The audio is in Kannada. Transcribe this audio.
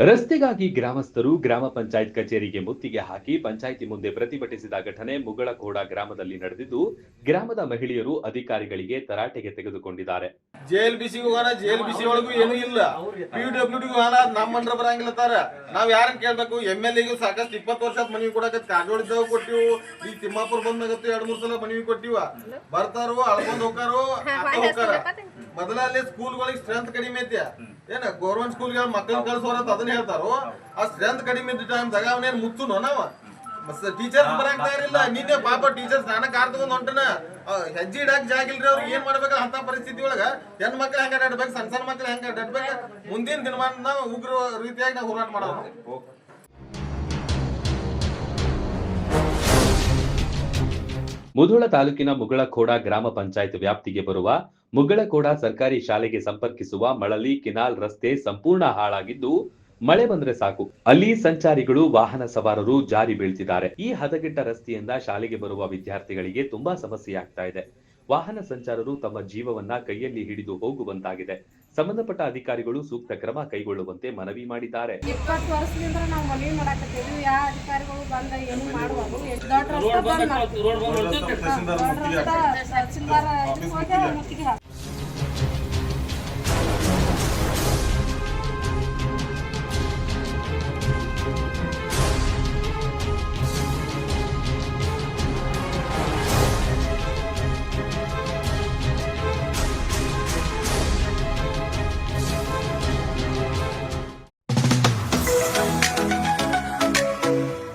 ರಸ್ತೆಗಾಗಿ ಗ್ರಾಮಸ್ಥರು ಗ್ರಾಮ ಪಂಚಾಯತ್ ಕಚೇರಿಗೆ ಮುತ್ತಿಗೆ ಹಾಕಿ ಪಂಚಾಯಿತಿ ಮುಂದೆ ಪ್ರತಿಭಟಿಸಿದ ಘಟನೆ ಮುಗಳಖೋಡ ಗ್ರಾಮದಲ್ಲಿ ನಡೆದಿದ್ದು, ಗ್ರಾಮದ ಮಹಿಳೆಯರು ಅಧಿಕಾರಿಗಳಿಗೆ ತರಾಟೆಗೆ ತೆಗೆದುಕೊಂಡಿದ್ದಾರೆ. ಜೇಲ್ ಸಿ ಹೋಗೋಣ ಬಿ ಸಿ ಒಳಗೂ ಏನೂ ಇಲ್ಲ. ಪಿ ಡಬ್ಲ್ಯೂ ಡಿ ಹೋಗೋಣ ನಮ್ಮ ಮಂಡ್ರ ಬರಂಗಿಲ್ಲತ್ತಾರ ನಾವ್ ಯಾರನ್ನ ಕೇಳ್ಬೇಕು? ಎಂ ಎಲ್ ಎಗೂ ಸಾಕಷ್ಟು ಇಪ್ಪತ್ತು ವರ್ಷ ಮನವಿ ಕೊಡಕತ್ ಇದ್ದಾವ ಕೊಟ್ಟಿವು. ಈ ತಿಮ್ಮಾಪುರ ಬಂದಾಗತ್ತು ಎರಡ್ ಮೂರ್ ಸಲ ಮನವಿ ಕೊಟ್ಟಿವ. ಬರ್ತಾರೋ ಅಳ್ಕೊಂಡ್ ಹೋಗಾರೋ ಹೋಗಾರ ಮೊದಲಲ್ಲಿ ಸ್ಕೂಲ್ಗಳಿಗೆ ಸ್ಟ್ರೆಂತ್ ಕಡಿಮೆ ಐತಿ. ಏನ ಗೌರ್ಮೆಂಟ್ ಸ್ಕೂಲ್ಗೆ ಮಕ್ಕಳು ಕಳ್ಸೋರತ್ ಅದನ್ನ ಹೇಳ್ತಾರೋ? ಆ ಸ್ಟ್ರೆಂತ್ ಕಡಿಮೆ ಇದ್ದ ಟೈಮ್ದಾಗ ಅವನೇನ್ ಮುಚ್ಚುನೋ ನಾವ? ಟೀಚರ್ಸ್ ಬರಾಗ್ತಾ ತಯಾರಿಲ್ಲ. ನಿನ್ನೆ ಪಾಪ ಟೀಚರ್ಸ್ ನಾನ ಕಾರ್ ತಗೊಂಡ್ ಹೊಂಟನ. ಹೆಜ್ಜೆ ಇಡಕ್ ಜಾಗ ಇಲ್ರಿ ಅವ್ರಿಗೆ ಏನ್ ಮಾಡ್ಬೇಕ ಅಂತ ಪರಿಸ್ಥಿತಿ ಒಳಗ ಹೆಣ್ ಮಕ್ಳು ಹೆಂಗ ಅಡ್ಬೇಕು ಸಣ್ಣ ಸಣ್ಣ ಮಕ್ಳು ಹೆಂಗ ಅಡ್ಬೇಕು ಮುಂದಿನ ದಿನಮಾನ ಉಗ್ರ ರೀತಿಯಾಗಿ ನಾವು ಹೋರಾಟ ಮಾಡೋದು. ಮುಧೋಳ ತಾಲೂಕಿನ ಮುಗಳಖೋಡ ಗ್ರಾಮ ಪಂಚಾಯತ್ ವ್ಯಾಪ್ತಿಗೆ ಬರುವ ಮುಗಳಖೋಡ ಸರ್ಕಾರಿ ಶಾಲೆಗೆ ಸಂಪರ್ಕಿಸುವ ಮಳಲಿ ಕಿನಾಲ್ ರಸ್ತೆ ಸಂಪೂರ್ಣ ಹಾಳಾಗಿದ್ದು ಮಳೆ ಬಂದ್ರೆ ಸಾಕು. ಅಲ್ಲಿ ಸಂಚಾರಿಗಳು ವಾಹನ ಸವಾರರು ಜಾರಿ ಬೀಳ್ತಿದ್ದಾರೆ. ಈ ಹದಗೆಟ್ಟ ರಸ್ತೆಯಿಂದ ಶಾಲೆಗೆ ಬರುವ ವಿದ್ಯಾರ್ಥಿಗಳಿಗೆ ತುಂಬಾ ಸಮಸ್ಯೆ ಆಗ್ತಾ ಇದೆ. ವಾಹನ ಸಂಚಾರರು ತಮ್ಮ ಜೀವವನ್ನ ಕೈಯಲ್ಲಿ ಹಿಡಿದು ಹೋಗುವಂತಾಗಿದೆ. ಸಂಬಂಧಪಟ್ಟ ಅಧಿಕಾರಿಗಳು ಸೂಕ್ತ ಕ್ರಮ ಕೈಗೊಳ್ಳುವಂತೆ ಮನವಿ ಮಾಡಿದ್ದಾರೆ. ಇಪ್ಪತ್ತು ವರ್ಷದಿಂದ ನಾವು ಮನವಿ ಮಾಡಾಕತ್ತೀವಿ. ಯಾವ ಅಧಿಕಾರಿಗಳು ಬಂದ ಏನು ಮಾಡುವಾಗ ದೊಡ್ಡ ರಸ್ತೆ ಬಂದ್ ಮಾಡ್ತೀವಿ. ದೊಡ್ಡ ರಸ್ತೆ ತಹಸೀಲ್ದಾರ್ ಇದಕ್ಕೆ ಹೋಗಿ ಮುತ್ತಿಗೆ.